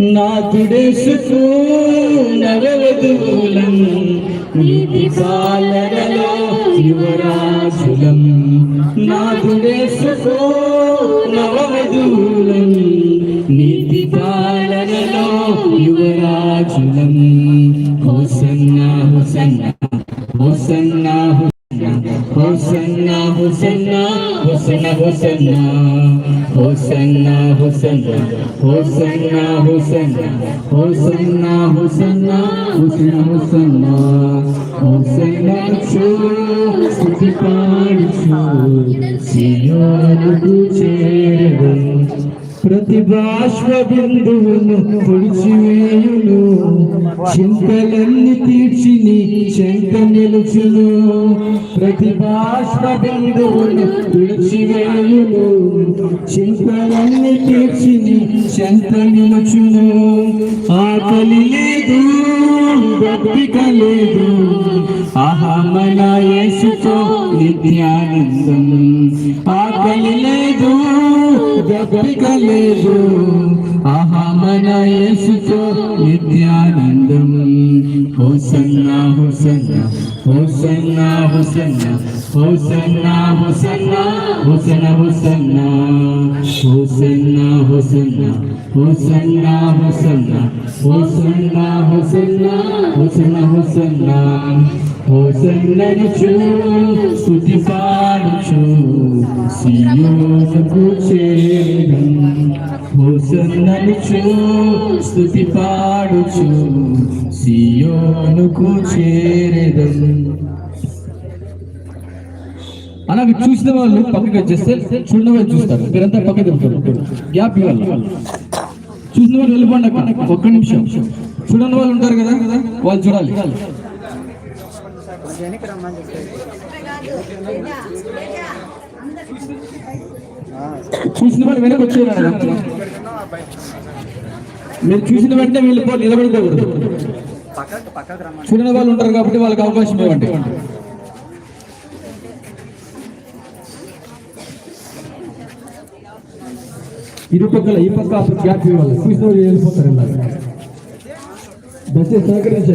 నాథుడేసుకు నవవధువులం నీతి పాలనలో యువరాజులం. నాథుడేసుకో నవవధువులం నీతి పాలనలో యువరాజులం. హోసన్నా హోసన్న హోసన్నా హోసన్న హోసన్నా హోసన్నా హోసన్నా హోసన్నా హోసన్నా హోసన్నా హోసన్నా హోసన్నా హోసన్నా హోసన్నా హోసన్నా హోసన్నా చూ స్తుతి పాడుచు సియోనుకు చేరడం ప్రతి బాష్ప బిందువును పొడిచివేయును చింతలన్నీ తీర్చి నీ చెంత నిలుచును. ప్రతి బాష్ప బిందువును విడిచివేయును చింతలన్నీ తీర్చి నీ చెంత నిలుచును. ఆకలి లేదు దప్పిక లేదు. ఆహా యేసుతో నిత్యానందం ఆకలి లేదు దప్పిక లేదు ఆహా మన యేసుతో నిత్యానందం. హోసన్నా హోసన్నా హోసన్నా హోసన్నా. హుసన్న హుసన్న హుసన హుసన్న హుసన్న హుసన్న హుసన్న హుసన్న హుసన్న హుసన్న హుసన హుసన్న హుసన్నను చూ స్థుతి పాడుచు సియోనుకు చేరు హుసన్నను చూ స్థుతి పాడుచు సియోనుకు చేరదం అలాగే చూసిన వాళ్ళు పక్కకి వచ్చేస్తే చూడని వాళ్ళు చూస్తారు. మీరంతా పక్కకి వెళ్తారు. గ్యాప్ ఇవ్వాలి. చూసిన వాళ్ళు వెళ్ళిపోండి అక్కడ. ఒక్క నిమిషం. చూడని వాళ్ళు ఉంటారు కదా వాళ్ళు చూడాలి. చూసిన వాళ్ళు వెనక్కి వచ్చేయాలి మీరు చూసిన వెంటనే వెళ్ళిపో నిలబడిపోకూడదు చూడని వాళ్ళు ఉంటారు కాబట్టి వాళ్ళకి అవకాశం ఇవ్వండి. ಇರು ಪಕ್ಕಲ್ಲ ಈ ಪಕ್ಕ ಕ್ಯಾಪ್ ಇರಲ್ಲ ಕೂಸಿನವ್ರು ಹೇಳ್ಬೋತಾರಲ್ಲ ದಯಚೇಸಿ ಸಹಕರಿಸಿ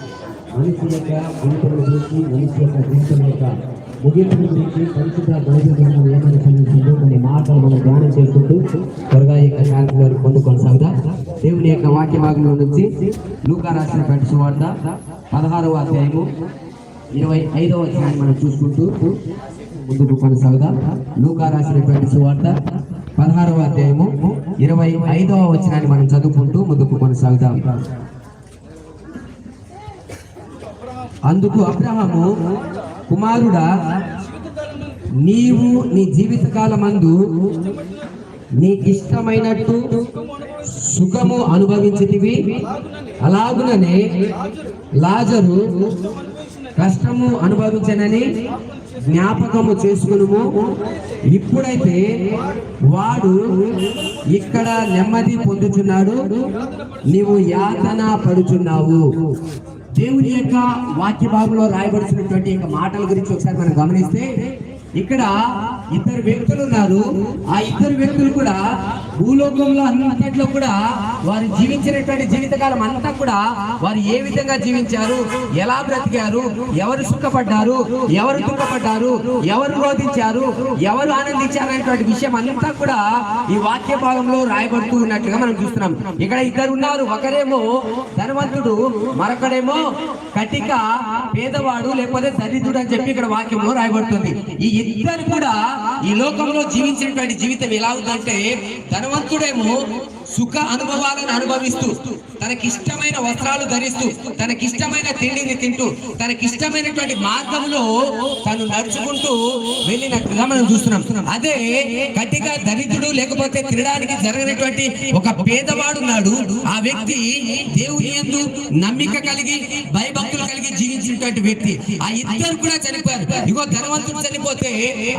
మనిషి యొక్క గుంటలు గురించి మనిషి యొక్క గుంటల యొక్క ముగింపుల గురించి పరిశుద్ధ బైబిల్ గ్రంథం ఏమని సంబంధించిందో కొన్ని మాటలు మనం ధ్యానం చేసుకుంటూ త్వరగా యొక్క శాంతి వారి పొందు కొనసాగుదా దేవుని యొక్క వాక్య భాగంలో నుంచి లూకా రాసిన పెద్ద సువార్త పదహారవ అధ్యాయము ఇరవై ఐదవ అధ్యాయాన్ని మనం చూసుకుంటూ ముందుకు కొనసాగుదా లూకా రాసినటువంటి సువార్త పదహారవ అధ్యాయము ఇరవై ఐదవ వచనాన్ని మనం చదువుకుంటూ ముందుకు కొనసాగుదాం అందుకు అబ్రహము కుమారుడా నీవు నీ జీవితకాలమందు నీకు ఇష్టమైనట్టు సుఖము అనుభవించితివి. అలాగుననే లాజరు కష్టము అనుభవించనని జ్ఞాపకము చేసుకునుము. ఇప్పుడైతే వాడు ఇక్కడ నెమ్మది పొందుచున్నాడు. నీవు యాతన పడుచున్నావు. దేవుని యొక్క వాక్య భాగంలో రాయబడుతున్నటువంటి యొక్క మాటల గురించి ఒకసారి మనం గమనిస్తే ఇక్కడ ఇద్దరు వ్యక్తులు ఉన్నారు. ఆ ఇద్దరు వ్యక్తులు కూడా భూలోకంలో అన్నింటిలో కూడా వారు జీవించినటువంటి జీవితకాలం అంతా కూడా వారు ఏ విధంగా జీవించారు? ఎలా బ్రతికారు? ఎవరు సుఖపడ్డారు? ఎవరు దుఃఖపడ్డారు? ఎవరు రోధించారు? ఎవరు ఆనందించారు అనేటువంటి విషయం అంతా కూడా ఈ వాక్య భాగంలో రాయబడుతూ ఉన్నట్లుగా మనం చూస్తున్నాం. ఇక్కడ ఇద్దరు ఉన్నారు. ఒకరేమో ధనవంతుడు మరొకడేమో కటిక పేదవాడు లేకపోతే దరిద్రుడు అని చెప్పి ఇక్కడ వాక్యంలో రాయబడుతుంది. ఈ ఇద్దరు కూడా ఈ లోకంలో జీవించినటువంటి జీవితం ఎలా ఉందంటే ధనవంతుడేమో సుఖ అనుభవాలను అనుభవిస్తూ తనకిష్టమైన వస్త్రాలు ధరిస్తూ తనకిష్టమైన తిండిని తింటూ తనకిష్టమైనటువంటి మార్గంలో తను నడుచుకుంటూ వెళ్ళిన మనం చూస్తున్నాం. అదే గట్టిగా దరిద్రుడు లేకపోతే తినడానికి జరగనటువంటి ఒక పేదవాడు ఉన్నాడు. ఆ వ్యక్తి దేవుని ఎందు నమ్మిక కలిగి భయభక్తులు కలిగి జీవించినటువంటి వ్యక్తి. ఆ ఇద్దరు కూడా చనిపోయారు. ఇగో ధనవంతుడు చనిపోతే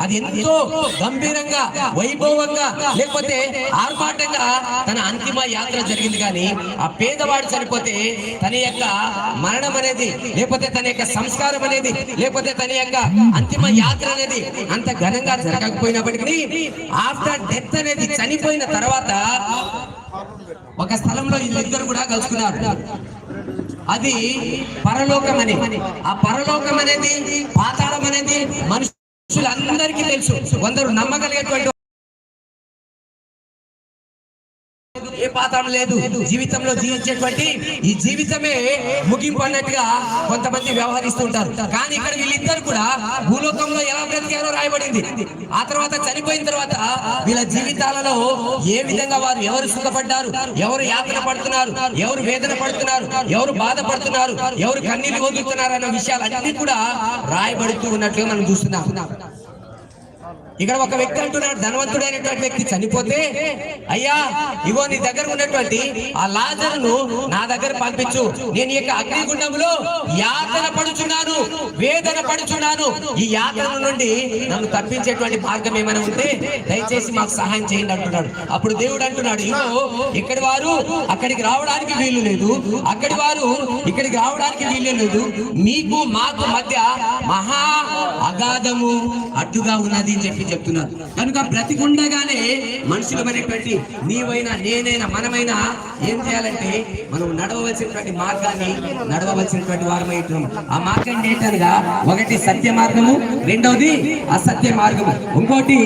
అది ఎంతో గంభీరంగా వైభవంగా లేకపోతే ఆర్భాటంగా తన అంతిమ యాత్ర జరిగింది కానీ ఆ పేదవాడు చనిపోతే తన యొక్క మరణం అనేది లేకపోతే తన యొక్క సంస్కారం అనేది లేకపోతే తన యొక్క అంతిమ యాత్ర అనేది అంత ఘనంగా జరగకపోయినప్పటికీ ఆఫ్టర్ డెత్ అనేది చనిపోయిన తర్వాత ఒక స్థలంలో వీళ్ళిద్దరు కూడా కలుసుకున్నారు అది పరలోకం అని. ఆ పరలోకం అనేది పాతాళం అనేది మనుషులందరికీ తెలుసు. కొందరు నమ్మగలిగేటువంటి ఏ పాత్రం లేదు. జీవితంలో జీవించేటువంటి ఈ జీవితమే ముగింపు అన్నట్టుగా కొంతమంది వ్యవహరిస్తూ ఉంటారు. కానీ ఇక్కడ వీళ్ళిద్దరు కూడా భూలోకంలో ఎలా బ్రతికారో రాయబడింది. ఆ తర్వాత చనిపోయిన తర్వాత వీళ్ళ జీవితాలలో ఏ విధంగా వారు ఎవరు సుఖపడ్డారు ఎవరు యాతన పడుతున్నారు ఎవరు వేదన పడుతున్నారు ఎవరు బాధపడుతున్నారు ఎవరు కన్నీరు వదులుతున్నారు అన్న విషయాలన్నీ కూడా రాయబడుతూ ఉన్నట్లుగా మనం చూస్తున్నాం. ఇక్కడ ఒక వ్యక్తి అంటున్నాడు ధనవంతుడైనటువంటి వ్యక్తి చనిపోతే అయ్యా ఇగో నీ దగ్గర ఉన్నటువంటి ఆ లాజరును నా దగ్గర పంపించు. నేను ఈ యొక్క అగ్నిగుండంలో యాతన పడుచున్నాను వేదన పడుచున్నాను. ఈ యాతన నుండి నన్ను తప్పించేటువంటి మార్గం ఏమైనా ఉంటే దయచేసి మాకు సహాయం చేయండి అంటున్నాడు. అప్పుడు దేవుడు అంటున్నాడు ఇగో ఇక్కడి వారు అక్కడికి రావడానికి వీలు లేదు. అక్కడి వారు ఇక్కడికి రావడానికి వీలు లేదు. మీకు మాకు మధ్య మహా అగాధము అడ్డుగా ఉన్నది అని చెప్పి చెప్తున్నారు. కనుక బ్రతికుండగానే మనుషులమైనటువంటి నీవైనా నేనైనా మనమైనా ఏం చేయాలంటే మనం నడవవలసినటువంటి మార్గాన్ని నడవవలసినటువంటి వారమై ఉంటున్నాం. ఆ మార్గం ఏంటనగా ఒకటి సత్య మార్గము రెండవది అసత్య మార్గము. ఇంకోటి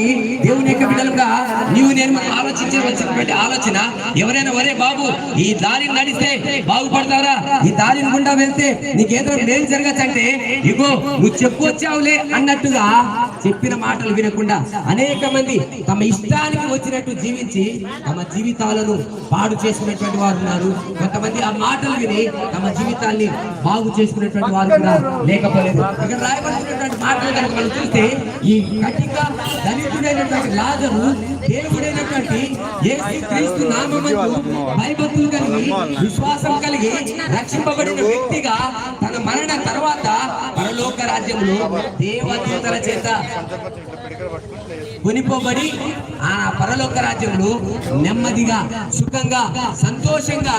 దేవుని యొక్క బిడ్డలుగా నీవు నేను మనం ఆలోచించవలసినటువంటి ఆలోచన ఎవరైనా ఒరే బాబు ఈ దారిని నడిస్తే బాగుపడతారా? ఈ దారిని గుండా వెళ్తే నీకేదో మేలు జరగచ్చు అంటే ఇగో నువ్వు చెప్పుకొచ్చావులే అన్నట్టుగా చెప్పిన మాటలు వినకుండా అనేక మంది తమ ఇష్టానికి వచ్చినట్టు జీవించి తమ జీవితాలను పాడు చేసుకున్నటువంటి వారు ఉన్నారు. కొంతమంది ఆ మాటలు విని తమ జీవితాన్ని బాగు చేసుకున్నటువంటి వారు కూడా లేకపోలేదు. ఇక్కడ రాయబడుతున్నటువంటి మాటలు కనుక మనం చూస్తే ఈ కటిక దళితుడైనటువంటి లాజరు దేవుడైనటువంటి యేసు క్రీస్తు నామందు భయభక్తులు కలిగి విశ్వాసం కలిగి రక్షింపబడిన వ్యక్తిగా తన మరణ తర్వాత పరలోక రాజ్యంలో దేవదూతల చేత కొనిపోబడి ఆ పరలోక రాజ్యంలో నెమ్మదిగా సుఖంగా సంతోషంగా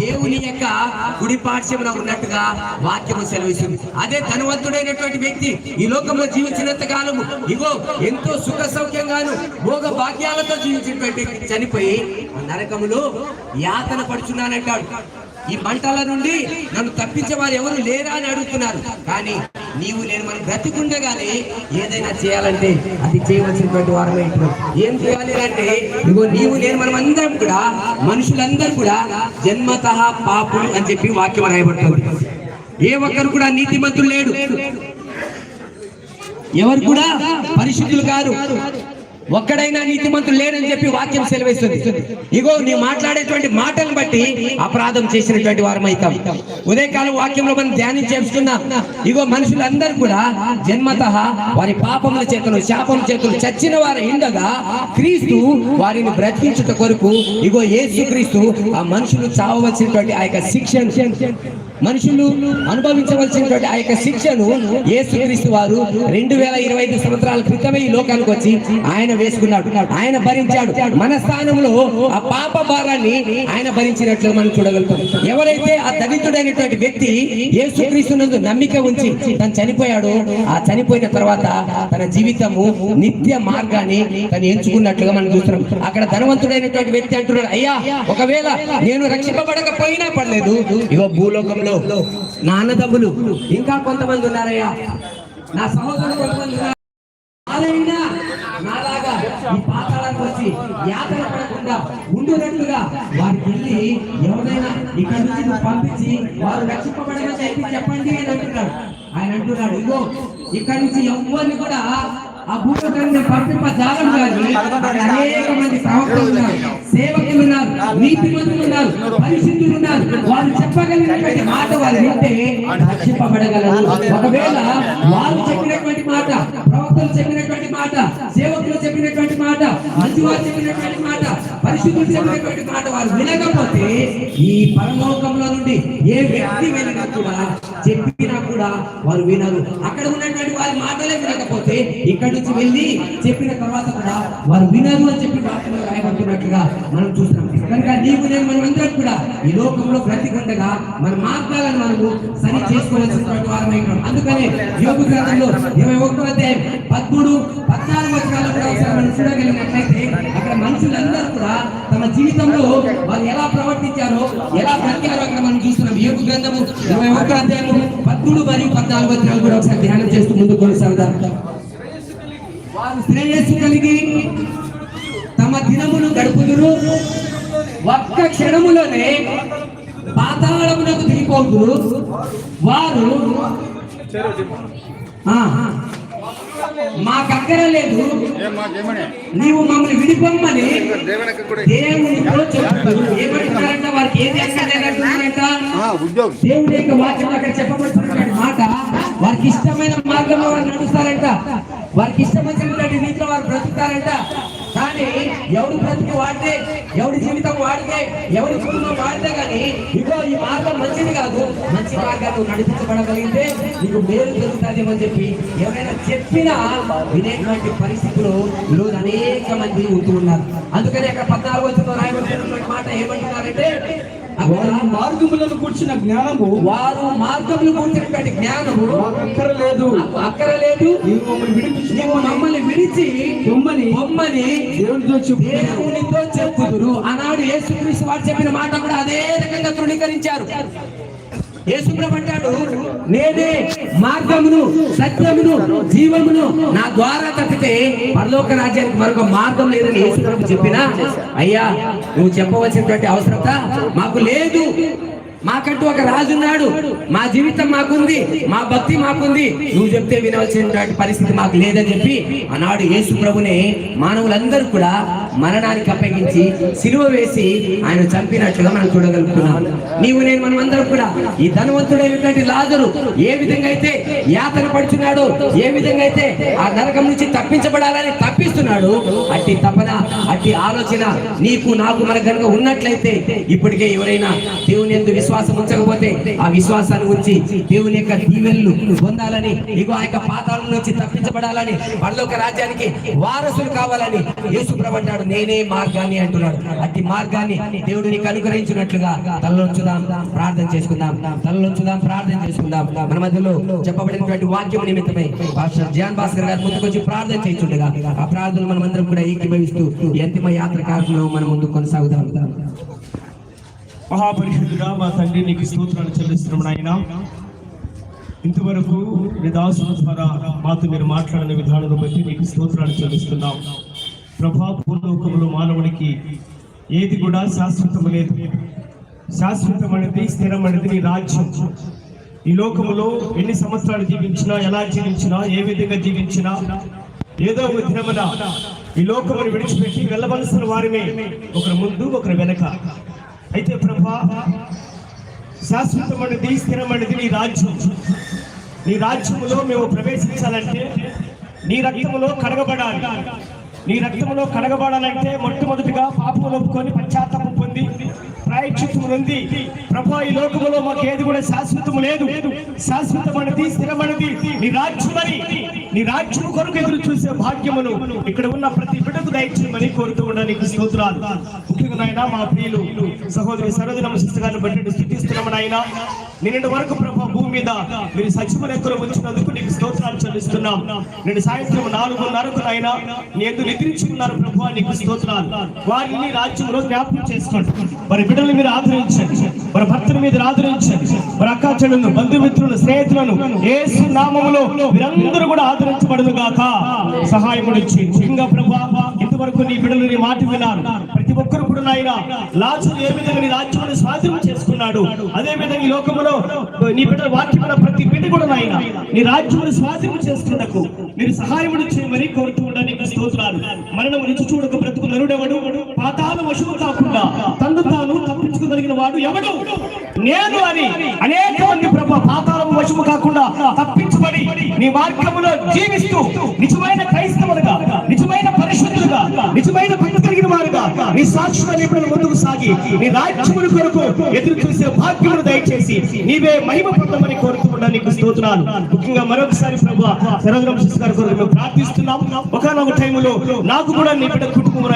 దేవుని యొక్క గుడి పాఠ్యంలో ఉన్నట్టుగా వాక్యము సెలవిస్తుంది. అదే ధనవంతుడైనటువంటి వ్యక్తి ఈ లోకంలో జీవించినంత కాలము ఇగో ఎంతో సుఖ సౌఖ్యంగాను భోగ భాగ్యాలతో జీవించినటువంటి వ్యక్తి చనిపోయి నరకములో యాతన పడుచున్నానంటాడు. ఈ మంటల నుండి నన్ను తప్పించే వారు ఎవరు లేరా అని అడుగుతున్నారు. కానీ నీవు నేను మనం బ్రతికుండగానే ఏదైనా చేయాలంటే అది చేయవలసినటువంటి వారమే ఏం చేయాలి అంటే ఇగో నీవు నేను మనం అందరం కూడా మనుషులందరూ కూడా జన్మత పాపులు అని చెప్పి వాక్యం రాయబడతాడు ఏ ఒక్కరు కూడా నీతిమంతులు లేడు. ఎవరు కూడా పరిశుద్ధులు కారు. ఒక్కడైనా నీతిమంతుడు లేరని చెప్పి వాక్యం సెలవిస్తుంది. ఇగో నీ మాట్లాడేటువంటి మాటలను బట్టి అపరాధం చేసినటువంటి వారం అవుతాం ఉదయకాలం వాక్యంలో మనం ధ్యానం చేసుకున్నాం ఇగో మనుషులందరూ కూడా జన్మత వారి పాపముల చేతులు శాపముల చేతులు చచ్చిన వారు ఇండగా క్రీస్తు వారిని బ్రతికించుట కొరకు ఇగో యేసు క్రీస్తు ఆ మనుషులు చావవలసినటువంటి ఆ యొక్క శిక్ష మనుషులు అనుభవించవలసినటువంటి ఆ యొక్క శిక్షను యేసుక్రీస్తు వారు రెండు వేల ఇరవై ఐదు సంవత్సరాల క్రితమే ఈ లోకానికి వచ్చి ఆయన వేసుకున్నాడు. ఆయన భరించాడు. మన స్థానంలో ఆ పాప భారాన్ని ఆయన భరించినట్లు మనం చూడగలుగుతాం. ఎవరైతే ఆ దరిద్రుడైనటువంటి వ్యక్తి యేసుక్రీస్తు నందు నమ్మిక ఉంచి తను చనిపోయాడో ఆ చనిపోయిన తర్వాత తన జీవితము నిత్య మార్గాన్ని తను ఎంచుకున్నట్లుగా మనం చూస్తున్నాం. అక్కడ ధనవంతుడైనటువంటి వ్యక్తి అంటున్నాడు అయ్యా ఒకవేళ నేను రక్షింపబడకపోయినా పడలేదు ఇగో భూలోకంలో నా అన్నదమ్ములు ఇంకా కొంతమంది ఉన్నారయ్యా. నా సహోదరులు కొంతమంది ఉన్నారు. నాలాగా ఈ పాతాళానికి వచ్చి యాతన పడకుండా ఉండునట్లుగా వారికి వెళ్ళి ఎవరైనా ఇక్కడ నుంచి పంపించి వారు రక్షింపబడమని చెప్పి చెప్పండి అని అంటున్నాడు. ఆయన అంటున్నాడు ఇగో ఇక్కడి నుంచి ఎవరిని కూడా ఆ భూలోకాన్ని పంపింప జాలం కానీ అనేక మంది ప్రవక్తలు ఉన్నారు. సేవకులు నీతిమంతులు ఉన్నారు. పరిశుద్ధులు ఉన్నారు. వారు చెప్పగలిగినటువంటి మాట వారు వింటే రక్షింపబడగలరు. ఒకవేళ వారు చెప్పినటువంటి మాట ప్రవక్తలు చెప్పినటువంటి మాట సేవకులు చెప్పినటువంటి మాట మంచివారు చెప్పినటువంటి మాట పరిశుద్ధులు చెప్పినటువంటి మాట వారు వినకపోతే ఈ పరలోకంలో నుండి ఏ వ్యక్తి వెళ్ళినా కూడా చెప్పినా కూడా వారు వినరు. అక్కడ ఉన్నటువంటి వారి మాటలే వినకపోతే ఇక్కడ నుంచి వెళ్ళి చెప్పిన తర్వాత కూడా వారు వినరు అని చెప్పి వాక్యంలో రాయబడుతున్నట్లుగా మనం చూస్తున్నాం. కనుక నీకు నేను మనం అందరం కూడా ఈ లోకంలో బ్రతికుండగా మన మార్గాలను మనము సరి చేసుకోవాల్సినటువంటి వారమై అందుకనే యోగు గ్రంథంలో ఇరవై ఒకటో అధ్యాయం పదమూడు పద్నాలుగు వచనాలు కూడా ఒకసారి మనం చూడగలిగినట్లయితే అక్కడ మనుషులందరూ కూడా తమ జీవితంలో వారు ఎలా ప్రవర్తించారో ఎలా బ్రతికారో అక్కడ మనం చూస్తున్నాం. యోగు గ్రంథము ఇరవై ఒకటో అధ్యాయము పద్మూడు మరియు పద్నాలుగు వచనాలు కూడా ఒకసారి ధ్యానం చేస్తూ ముందు కొనసాగుదాం. వారు శ్రేయస్సు కలిగి తమ దినమును గడుపుదురు. ఒక్క క్షణములోనే పాతాళమునకు దిగిపోదురు వారు మాకు అక్కర లేదు. నీవు మమ్మల్ని విడిపోమ్మని చెప్తారు ఏమంటున్నారంట వారికి ఉద్యోగం. దేవుని యొక్క వాక్యం అక్కడ చెప్పబడుతున్నటువంటి మాట. వారికి ఇష్టమైన మార్గంలో వారు నడుస్తారంట. వారికి ఇష్టం వచ్చినటువంటి రీతిలో వారు బ్రతుకుతారంట. కానీ ఎవడు బ్రతికి వాడితే ఎవడి జీవితం వాడితే ఎవడి కుటుంబం వాడితే కానీ ఇగో ఈ మార్గం మంచిది కాదు. మంచి మార్గాలు నడిపించబడగలిగితే నీకు మేలు జరుగుతుంది అని చెప్పి ఎవరైనా చెప్పినా వినేటువంటి పరిస్థితులు ఈరోజు అనేక మంది ఉంటూ ఉన్నారు. అందుకని అక్కడ పద్నాలుగు వచ్చిన రాయబడుతున్నటువంటి మాట ఏమంటున్నారంటే వారు మార్గములను కూర్చున్న జ్ఞానము వారు మార్గములు కూర్చున్నటువంటి జ్ఞానము అక్కరలేదు. అక్కరలేదు. మమ్మల్ని విడిపించిన నీవు మమ్మల్ని విడిచి బొమ్మని బొమ్మని దేవునితో చెప్పు. దేవునితో చెప్పుదురు. ఆనాడు యేసుక్రీస్తు వారు చెప్పిన మాట కూడా అదే రకంగా తృణీకరించారు. యేసుప్రభు అంటాడు నేనే మార్గమును సత్యమును జీవమును నా ద్వారా తప్పితే పరలోక రాజ్యానికి మరొక మార్గం లేదని యేసుప్రభు చెప్పినా అయ్యా నువ్వు చెప్పవలసినటువంటి అవసరత మాకు లేదు. మాకంటూ ఒక రాజు ఉన్నాడు. మా జీవితం మాకుంది మా భక్తి మాకుంది. నువ్వు చెప్తే వినవలసినటువంటి పరిస్థితి మాకు లేదని చెప్పి ఆనాడు యేసు ప్రభునే మానవులందరూ కూడా మరణానికి అప్పగించి సిలువ వేసి ఆయన చంపినట్లుగా మనం చూడగలుగుతున్నాం. నీవు నేను మనం అందరం కూడా ఈ ధనవంతుడైనటువంటి లాజరు ఏ విధంగా అయితే యాతన పడుచున్నాడు ఏ విధంగా అయితే ఆ నరకం నుంచి తప్పించబడాలని తప్పిస్తున్నాడు అట్టి తపన అట్టి ఆలోచన నీకు నాకు మన కనుక ఉన్నట్లయితే ఇప్పటికే ఎవరైనా దేవుని ఎందు విశ్వాసం ఉంచకపోతే ఆ విశ్వాసాన్ని ఉంచి దేవుని యొక్క దీవెళ్ళు పొందాలని ఇగో ఆ యొక్క పాతాళం నుంచి తప్పించబడాలని పరలోక రాజ్యానికి వారసులు కావాలని యేసు ప్రభు అంటున్నాడు. నేనే మార్గాన్ని అంటున్నాడు. అతి మార్గాన్ని దేవుడు నీకు అనుగ్రహించినట్లుగా తలలోంచుదాం ప్రార్థన చేసుకుందాం తలలోంచుదాం ప్రార్థన చేసుకుందాం. మన మధ్యలో చెప్పబడినటువంటి వాక్యం నిమిత్తమై పాస్టర్ జాన్ భాస్కర్ గారు ముందుకొచ్చి ప్రార్థన చేయించుండగా ఆ ప్రార్థన మనం అందరం కూడా ఏకీభవిస్తూ ఈ అంతిమ యాత్ర కార్యక్రమం మనం ముందు కొనసాగుదాం. మహాపరిషుద్ధుడా మా తండ్రి నీకు స్తోత్రాలు చెల్లిస్తున్నాం నాయన. ఇంతవరకు నీ ద్వారా మాతో మీరు మాట్లాడిన విధానం బట్టి నీకు స్తోత్రాలు చెల్లిస్తున్నాం. ప్రభా భూలోకంలో మానవుడికి ఏది కూడా శాశ్వతం లేదు. శాశ్వతమైనది స్థిరమైనది నీ రాజ్యం. ఈ లోకములో ఎన్ని సంవత్సరాలు జీవించినా ఎలా జీవించినా ఏ విధంగా జీవించినా ఏదో ఒక దినమున ఈ లోకమును విడిచిపెట్టి వెళ్ళవలసిన వారిమే ఒకరు ముందు ఒకరు వెనక. అయితే ప్రభా శాశ్వతమైనది స్థిరమైనది నీ రాజ్యం. నీ రాజ్యములో మేము ప్రవేశించాలంటే నీ రక్తములో కడగబడాలి. నీ రక్తంలో కడగబడాలంటే మొట్టమొదటిగా పాపం ఒప్పుకొని పశ్చాత్తాపం పొంది ప్రాయశ్చిత్తము ఉంది ప్రభా ఈ లోకములో మాకు ఏది కూడా శాశ్వతము లేదు. శాశ్వతమైనది స్థిరమైనది నీ రాజ్యమని నీ రాజ్యం కొరకు ఎదురు చూసే భాగ్యమును ఇక్కడ ఉన్న ప్రతి బిడ్డకు దయచేయమని కోరుతూ ఉండడానికి స్తోత్రాలు. ముఖ్యంగా నాయన మా ప్రియులు సహోదరి సరోజనమ్మ శిస్తు గారిని బట్టి స్థితిస్తున్నాము నాయన. నిన్నటి వరకు ప్రభా భూమి మీద మీరు సచివ లెక్కలు ఉంచినందుకు నీకు స్తోత్రాలు చెల్లిస్తున్నాం. నేను సాయంత్రం నాలుగున్నరకు నాయన నీ ఎందుకు నిద్రించి ఉన్నారు ప్రభు నీకు స్తోత్రాలు. వారిని రాజ్యంలో జ్ఞాపకం చేసుకోండి. మరి బిడ్డలు మీరు ఆదరించండి. మరి భర్తల మీద ఆదరించండి. మరి అక్క బంధుమిత్రులను స్నేహితులను ఏసు నామములో వీరందరూ కూడా ఆదరించబడదు గాక సహాయముడిచ్చి ముఖ్యంగా ప్రభా ఇంతవరకు నీ బిడ్డలు నీ మాట విన్నారు. ప్రతి ఒక్కరు కూడా నాయన ఏ విధంగా నీ రాజ్యాన్ని స్వాధీనం చేసుకున్నాడు అదే విధంగా ఈ లోకంలో నీ బిడ్డ వాక్యముల ప్రతి బిడ్డ కూడా నాయన నీ రాజ్యాన్ని స్వాధీనం చేసుకున్నకు మీరు సహాయం చేయమని కోరుతూ ఉండడానికి స్తోత్రాలు. మరణం రుచి చూడక బ్రతుకు నరుడెవడు? పాతాల వశువు కాకుండా తను తాను తప్పించుకోగలిగిన వాడు ఎవడు? నేను అని అనేక మంది ప్రభు పాతాళము వశము కాకుండా తప్పించబడి నీ మార్గములో జీవిస్తూ నిజమైన క్రైస్తవులుగా నిజమైన పరిశుద్ధులుగా నిజమైన కుమారుగా నీ సాక్షుల నిపుణుల ముందుకు సాగి నీ రాజ్యముల కొరకు ఎదురు చూసే భాగ్యమును దయచేసి నీవే మహిమ పొందమని కోరుతున్నా నీకు స్తోత్రాలు. ముఖ్యంగా మరొకసారి ప్రభు సరోజరం గారి కొరకు మేము ప్రార్థిస్తున్నాం. ఒకనొక టైంలో నాకు కూడా నీ బిడ్డ కుటుంబం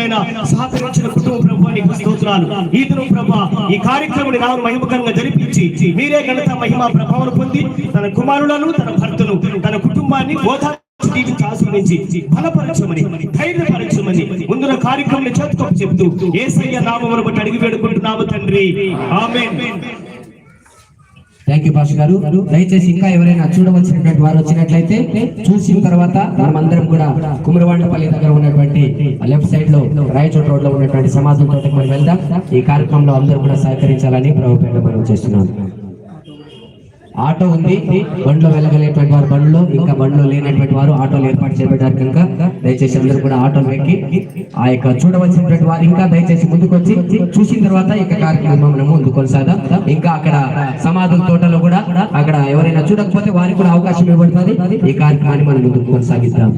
సహకరించిన కుటుంబ ప్రభు నీకు స్తోత్రాలు. ఈ దినం ప్రభు ఈ కార్యక్రమం నాను మహిమకరంగా జరిపించి మీరే ఘనత మహిమ ప్రభావం పొంది తన కుమారులను తన భర్తను తన కుటుంబాన్ని బోధ దీవించి ఆశీర్వదించి బలపరచమని ధైర్యపరచమని ముందున కార్యక్రమం చేతుకో చెప్తూ ఏసయ్య నామమును బట్టి అడిగి వేడుకుంటున్నాము తండ్రి. ఆమేన్. థ్యాంక్ యూ పాస్టర్ గారు. దయచేసి ఇంకా ఎవరైనా చూడవలసినటువంటి వారు వచ్చినట్లయితే చూసిన తర్వాత మనమందరం కూడా కుమరవాండపల్లి దగ్గర ఉన్నటువంటి లెఫ్ట్ సైడ్లో రాయచోట రోడ్లో ఉన్నటువంటి సమాజం తోటకి మనం వెళ్దాం. ఈ కార్యక్రమంలో అందరూ కూడా సహకరించాలని ప్రభుపేట మనం చేస్తున్నాం. ఆటో ఉంది. బండ్లో వెళ్ళగలిగేటువంటి వారు బండ్లు ఇంకా బండ్లు లేనటువంటి వారు ఆటోలు ఏర్పాటు చేయబడ్డారు కనుక దయచేసి అందరూ కూడా ఆటోలు ఎక్కి ఆ యొక్క చూడవలసినటువంటి వారు ఇంకా దయచేసి ముందుకు వచ్చి చూసిన తర్వాత ఈ కార్యక్రమం ముందు కొనసాగం ఇంకా అక్కడ సమాధుల తోటలో కూడా అక్కడ ఎవరైనా చూడకపోతే వారికి కూడా అవకాశం ఇవ్వబడుతుంది. ఈ కార్యక్రమాన్ని మనం ముందుకు కొనసాగిద్దాం.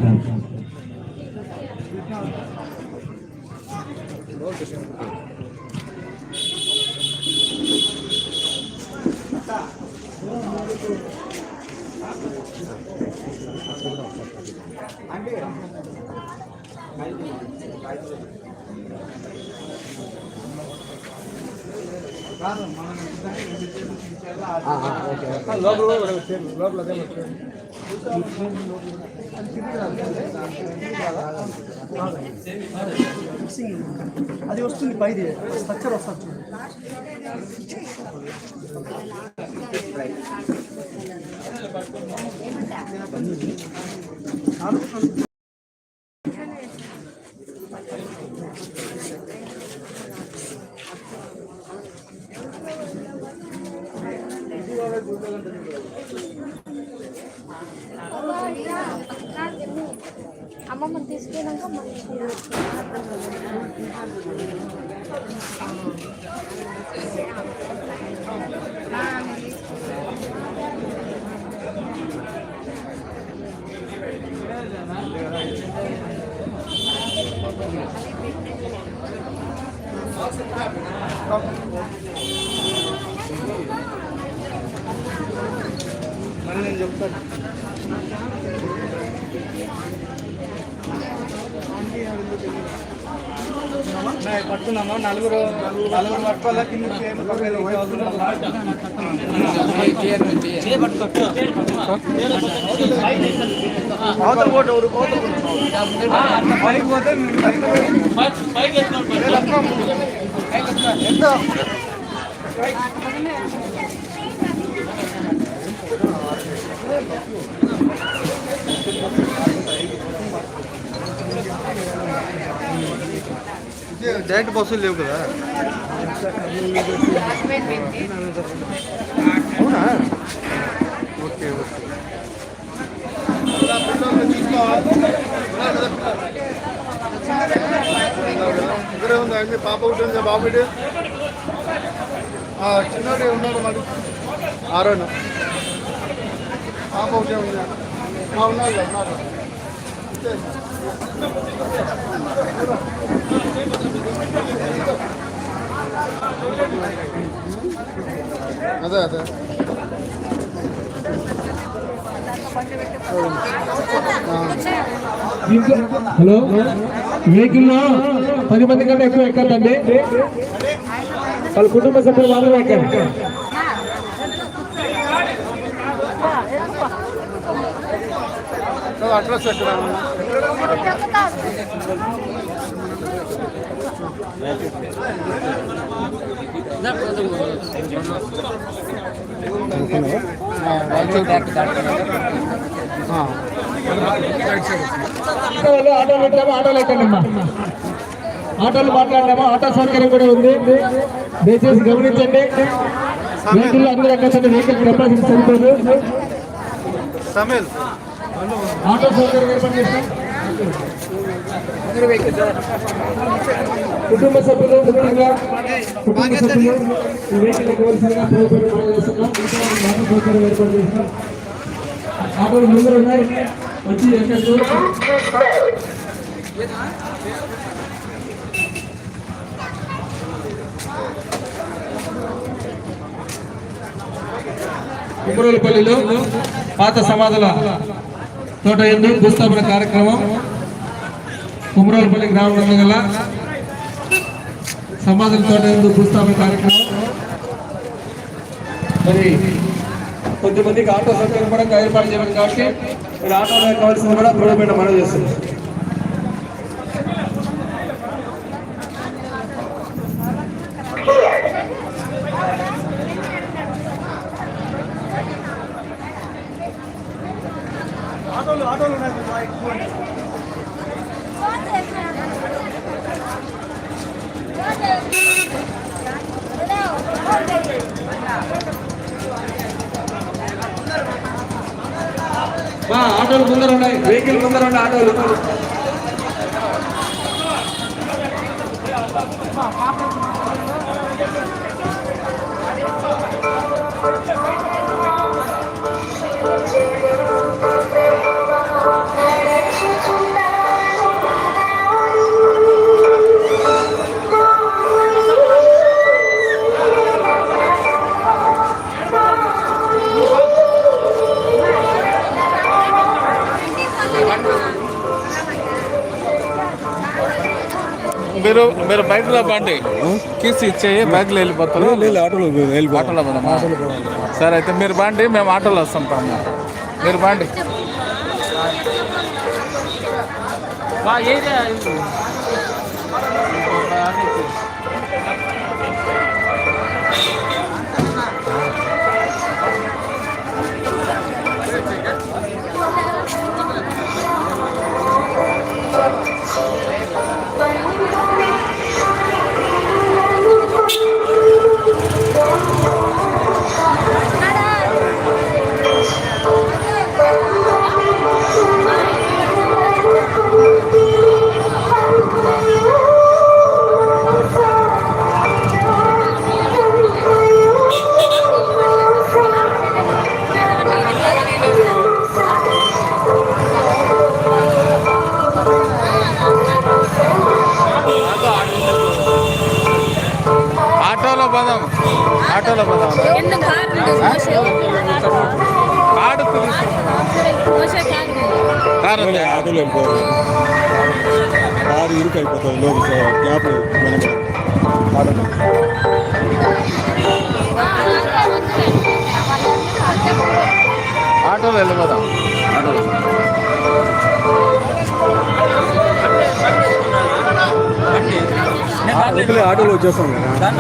అది వస్తుంది పైది స్ట్రక్చర్ వస్తుంది చూడండి పట్టుకున్నాము నలుగురు నలుగురు పట్టుకోవాలా? కింద అవతల పోటీ ఎవరు పైకి పోతే ఎంత డైరెక్ట్ బస్సులు లేవు కదా. అవునా? Okay okay. ఇక్కడే ఉంది అండి పాప ఒకటి ఉంది బాబు చిన్నోడే ఉన్నాడు మరి. ఆరోనా. పాప ఒకటే ఉంది. ఆ, ఉన్నాడు ఉన్నాడు. అదే అదే. హలో? వెహికల్లో పది మంది కంటే ఎక్కువ ఎక్కద్దండి? వాళ్ళ కుటుంబ సభ్యులు మాత్రమే ఎక్కారు అడ్రస్ ఎక్కడ? ఆటోలు పెట్టామో ఆటోలు ఎక్కండి అమ్మా ఆటోలు మాట్లాడినామో ఆటో సౌకర్యం కూడా ఉంది. దయచేసి గమనించండి. వెహికల్ అందరూ ఎక్కచ్చండి వెహికల్ కెపాసిటీ సరిపోదు. తమిళ్ ఆటో సౌకర్యం ఏర్పాటు చేస్తాం. కుటుంబ సభ్యులు ముఖ్యంగా కుటుంబ సభ్యులు ప్రభుత్వం చేస్తున్నాం. ఆటో సౌకర్యం ఏర్పాటు చేస్తాం ఆటోలు ముందర ఉన్నాయి. వచ్చి ఎక్కచ్చు కుమరోలపల్లిలో పాత సమాధుల తోట ఎందు భూస్థాపన కార్యక్రమం కుమరాలపల్లి గ్రామంలో గల సమాధుల తోట ఎందు భూస్థాపన కార్యక్రమం. మరి కొద్దిమందికి ఆటో సౌకర్యం కూడా ఏర్పాటు చేయాలి కాబట్టి ఆటోలో కావాల్సింది కూడా ప్రభుత్వం మనం చేస్తుంది ఆటోలు ముందర ఉన్నాయి. వెహికల్ ముందర ఉన్నాయి ఆటోలు. మీరు మీరు లో బండి కీస్ ఇచ్చేయి బైక్లో వెళ్ళిపోతారు. ఆటోలో ఆటోలో పోదామా సరే అయితే మీరు బండి మేము ఆటోలో వస్తాం పాము మీరు బండి. ఆటోలో ఉందా? ఆటోలో కారు ఇరుకు అయిపోతుంది లోపు గ్యాప్ మనకి ఆటోలో ఆటోలో వెళ్ళిపోదాం. ఆటోలో వద్దులే ఆటోలో వచ్చేస్తాం కదా.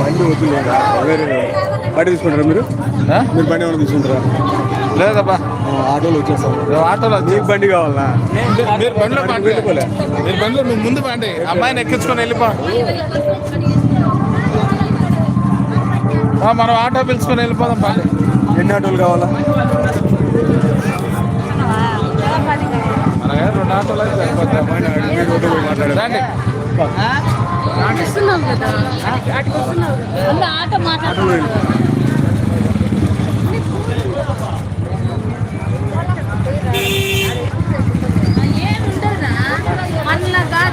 బండి వద్దులే ఇంకా. వేరే బండి తీసుకుంటారా మీరు? ఆ? మీరు బండి ఏమైనా తీసుకుంటారా? లేదబ్బా. ఆటోలో వచ్చేస్తాం ఆటోలో వచ్చి- మీకు బండి కావాలా? మీరు బండిలో పండి వెళ్ళిపోలే. మీరు బండిలో నువ్వు ముందు పండి. అమ్మాయిని ఎక్కించుకొని వెళ్ళిపో. ఆ, మనం ఆటో పిలుచుకొని వెళ్ళిపోదాం పండి. ఎన్ని ఆటోలు కావాలా? మనకి వస్తున్నాం కదా వస్తున్నాం కదా. అలా ఆట మాట్లాడు